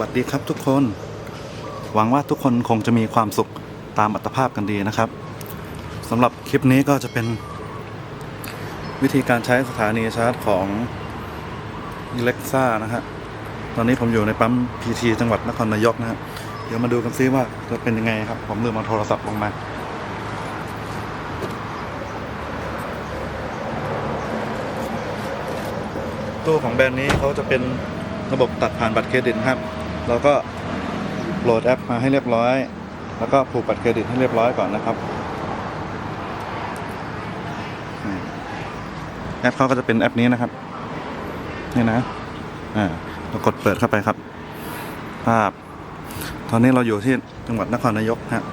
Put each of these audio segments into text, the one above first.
วัสดีครับทุกคน หวังว่าทุกคนคงจะมีความสุขตามอัตภาพกันดีนะครับสำหรับคลิปนี้ก็จะเป็น วิธีการใช้สถานีชาร์จของเล็กซ่านะฮะตอนนี้ผมอยู่ในปั๊มพีทีจังหวัดนครนายกนะฮะเดี๋ยวมาดูกันซิว่าจะเป็นยังไงครับ ผมลืมเอาโทรศัพท์ลงมาตู้ของแบรนด์นี้เขาจะเป็นระบบตัดผ่านบัตรเครดิตครับ เราก็โหลดแอปมาให้เรียบร้อย แล้วก็ผูกบัตรเครดิตให้เรียบร้อยก่อนนะครับแอปเขาก็จะเป็นแอปนี้นะครับนี่นะอ่าเรากดเปิดเข้าไปครับ ภาพ ตอนนี้เราอยู่ที่จังหวัดนครนายกฮะ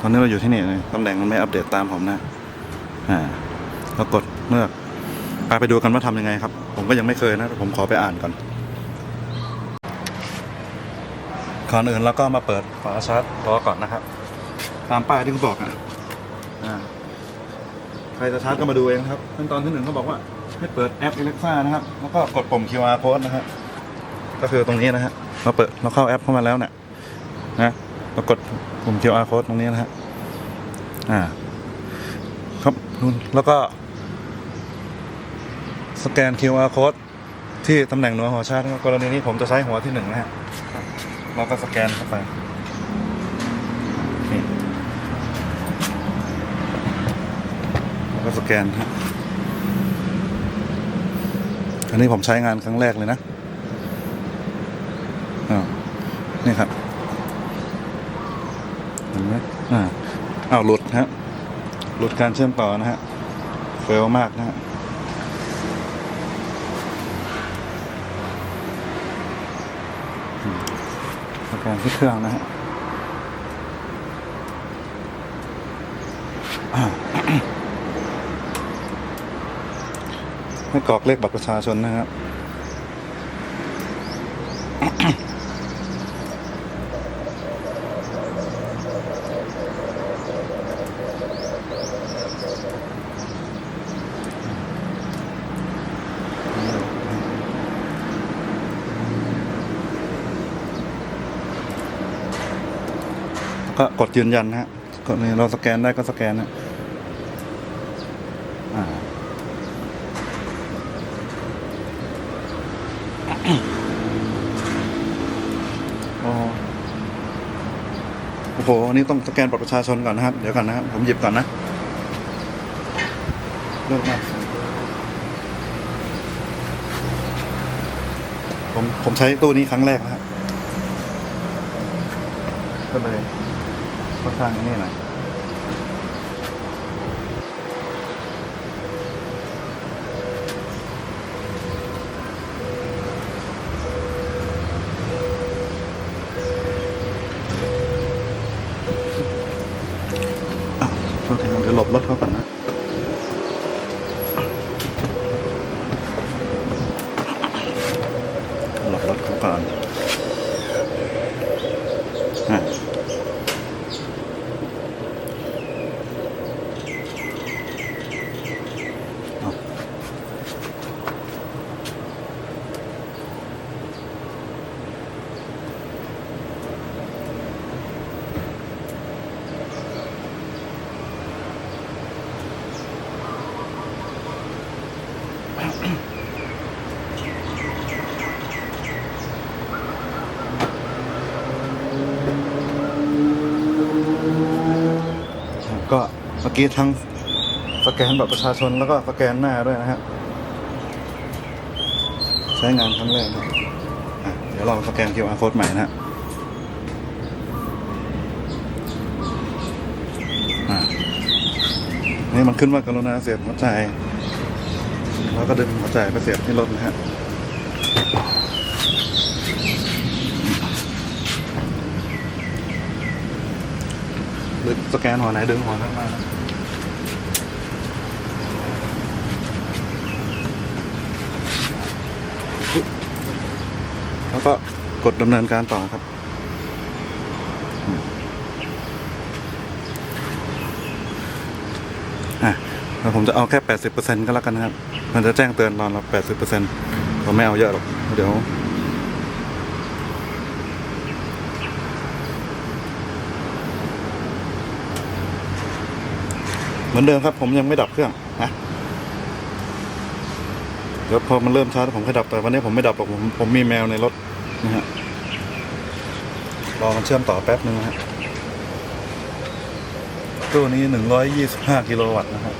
ตอนนี้เราอยู่ที่นี่เลยตำแหน่งมันไม่อัปเดตตามผมนะอ่าเรากดเลือกไปไปดูกันว่าทำยังไงครับ ผมก็ยังไม่เคยนะ ผมขอไปอ่านก่อน ก่อนอื่นเราก็มาเปิดฝาชาร์จรอก่อนนะครับ ตามป้ายที่เขาบอกอะใครจะชาร์จก็มาดูเองครับขั้นตอนที่หนึ่งเขาบอกว่าให้เปิดแอป Alexa นะครับ แล้วก็กดปุ่ม QR code นะฮะก็คือตรงนี้นะฮะเราเปิดเราเข้าแอปเข้ามาแล้วเนี่ยนะเรากดปุ่ม QR code ตรงนี้นะฮะอ่า ครับนู่นแล้วก็สแกน QR code ที่ตำแหน่งหน่วยหัวชาร์จนะครับกรณีนี้ผมจะใช้หัวที่หนึ่งนะฮะ เราก็สแกนเข้าไปนี่เราก็สแกนฮะอันนี้ผมใช้งานครั้งแรกเลยนะอ้านี่ครับเห็นไหมอ่าอ้าวหลุดฮะหลุดการเชื่อมต่อนะฮะเฟลมากนะฮะ สแกนที่เครื่องนะฮะอ่าให้กรอกเลขบัตรประชาชนนะครับ ก็กดยืนยันนะฮะกดนี่เราสแกนได้ก็สแกนนะอ่าโอ้โอ้โหอันนี้ต้องสแกนบัตรประชาชนก่อนนะครับ เดี๋ยวก่อนนะครับ ผมหยิบก่อนนะเลิกมากผมผมใช้ตู้นี้ครั้งแรกนะครับก็เลย ก็ทางนี่หน่อยอ้าวโทษทีเดี๋ยวหลบรถเขาก่อนนะ หลบรถเขาก่อนอ่า ก็ เมื่อกี้ทั้งสแกนบัตรประชาชนแล้วก็สแกนหน้าด้วยนะฮะใช้งานครั้งแรกนะอะเดี๋ยวเราสแกน QR code ใหม่นะฮะนี่มันขึ้นว่ากรุณาเสียบหัวใจแล้วก็ดึงหัวใจไปเสียบที่รถนะฮะหรือสแกนหัวไหนดึงหัวนั้นมา แล้วก็กดดำเนินการต่อครับอืมอะแล้วผมจะเอาแค่ 80%ก็แล้วกันนะครับ มันจะแจ้งเตือนตอนเรา 80%พผมไม่เอาเยอะหรอก เดี๋ยวเหมือนเดิมครับ ผมยังไม่ดับเครื่องนะ ดี๋ยวพอมันเริ่มชา้าผมค่อยดับแต่วันนี้ผมไม่ดับหรอกผมผมมีแมวในรถนะฮะรอมันเชื่อมต่อแป๊บนึงนะฮะตัวนี้หนึ่งร้อยยี่สิบห้ากิโลวัตต์นะครับ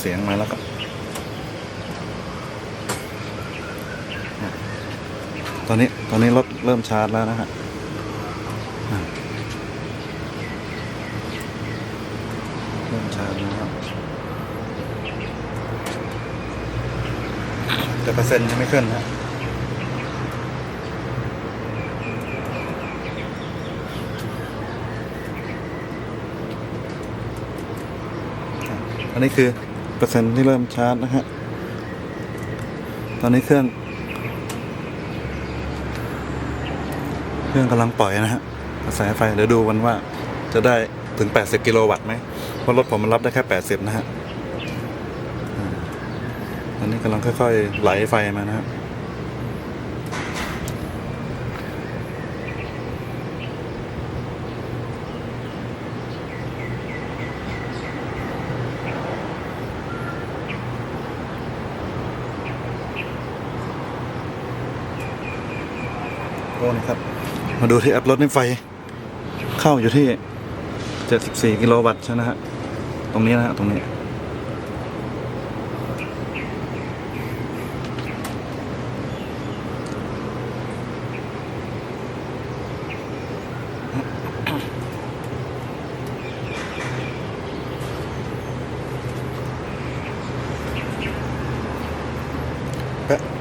เสียงมาแล้วก็ตอนนี้ตอนนี้รถเริ่มชาร์จแล้วนะฮะเริ่มชาร์จแล้วครับแต่เปอร์เซ็นต์ยังไม่ขึ้นนะอันนี้คือ ปอร์เซ็นต์ที่เริ่มชาร์จนะฮะ ตอนนี้เครื่อง เครื่องกำลังปล่อยนะฮะกระแสไฟเดี๋ยวดูวันว่าจะได้ถึง 80 กิโลวัตต์ไหมเพราะรถผมมันรับได้แค่ 80 นะฮะตอนนี้กำลังค่อย ๆ ไหลไฟมานะครับ นี่ครับ มาดูที่แอปรถในไฟ เข้าอยู่ที่ 74 กิโลวัตต์ใช่ไหมฮะ ตรงนี้นะฮะ ตรงนี้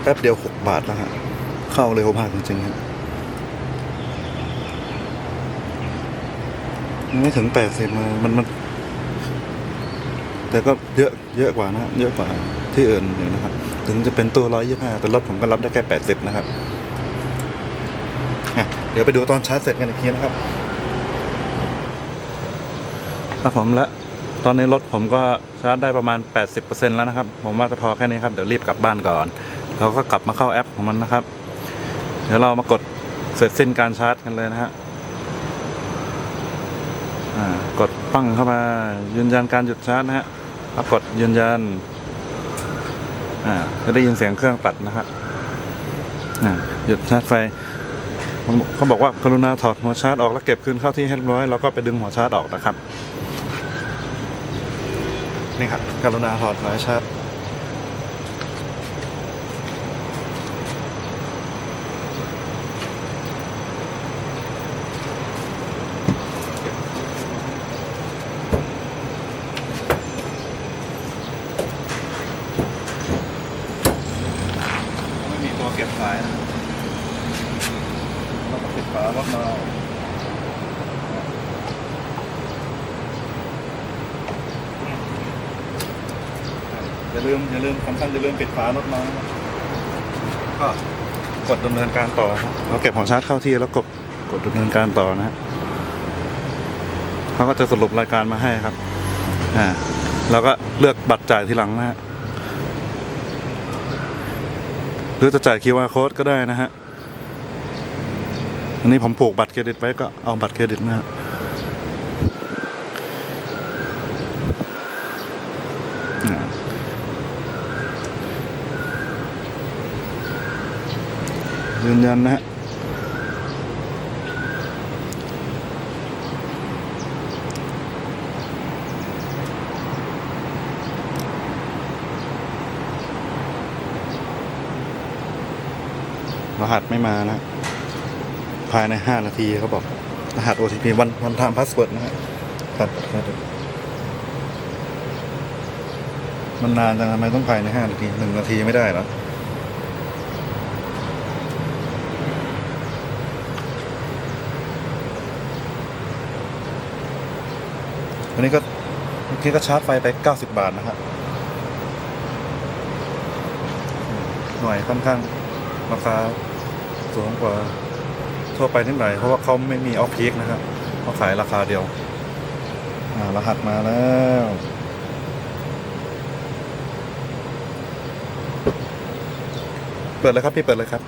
แป๊บเดียว 6 บาทแล้วฮะ เข้าเร็วมากจริงๆครับมัน ไม่ถึงแปดสิบมันมัน แต่ก็เยอะเยอะกว่านะฮะเยอะกว่าที่อื่นอยู่นะครับ ถึงจะเป็นตัวร้อยยี่ห้าแต่รถผมก็รับได้แค่แปดสิบนะครับเดี๋ยวไปดูตอนชาร์จเสร็จกันอีกทีนะครับ ครับผมและตอนนี้รถผมก็ชาร์จได้ประมาณ 80%แล้วนะครับ ผมว่าจะพอแค่นี้ครับ เดี๋ยวรีบกลับบ้านก่อนเราก็กลับมาเข้าแอปของมันนะครับ เดี๋ยวเรามากดเสร็จสิ้นการชาร์จกันเลยนะฮะ กดปั้งเข้ามายืนยันการหยุดชาร์จนะฮะแล้วกดยืนยันจะได้ยินเสียงเครื่องตัดนะครับหยุดชาร์จไฟเขาบอกว่ากรุณาถอดหัวชาร์จออกแล้วเก็บคืนเข้าที่ให้เรียบร้อยแล้วก็ไปดึงหัวชาร์จออกนะครับ นี่ครับกรุณาถอดหัวชาร์จ ไม่มีตัวเก็บสายนะเราก็ปิดฝารถเรา อย่าลืมอย่าลืมสำคัญอย่าลืมปิดฝารถเรานะก็กดดำเนินการต่อครับเราเก็บหัวชาร์จเข้าที่แล้วกดกดดำเนินการต่อนะฮะเขาก็จะสรุปรายการมาให้ครับอ่าเราก็เลือกบัตรจ่ายทีหลังนะฮะหรือจะจ่าย QR code ก็ได้นะฮะอันนี้ผมผูกบัตรเครดิตไว้ก็เอาบัตรเครดิตนะฮะอ่า ยืนยันนะฮะรหัสไม่มานะ ภายในห้านาทีเขาบอก รหัส OTP วันวันทามพาสเวิร์ดนะฮะครับครับมันนานจังทำไมต้องภายในห้านาทีหนึ่งนาทีไม่ได้หรอ อันนี้ก็เมื่อกี้ก็ชาร์จไฟไป 90 บาทนะครับหน่วยค่อนข้างราคาสูงกว่าทั่วไปนิดหน่อยเพราะว่าเขาไม่มีออฟพีคนะครับเขาขายราคาเดียวรหัสมาแล้วเปิดเลยครับ พี่เปิดเลยครับ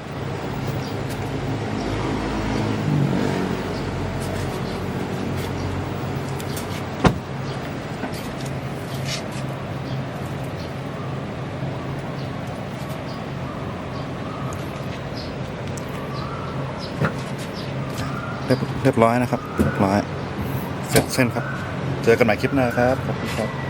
เรียบเรียบร้อยนะครับเรียบร้อยเสร็จเส้นครับ เจอกันใหม่คลิปหน้าครับขอบคุณครับ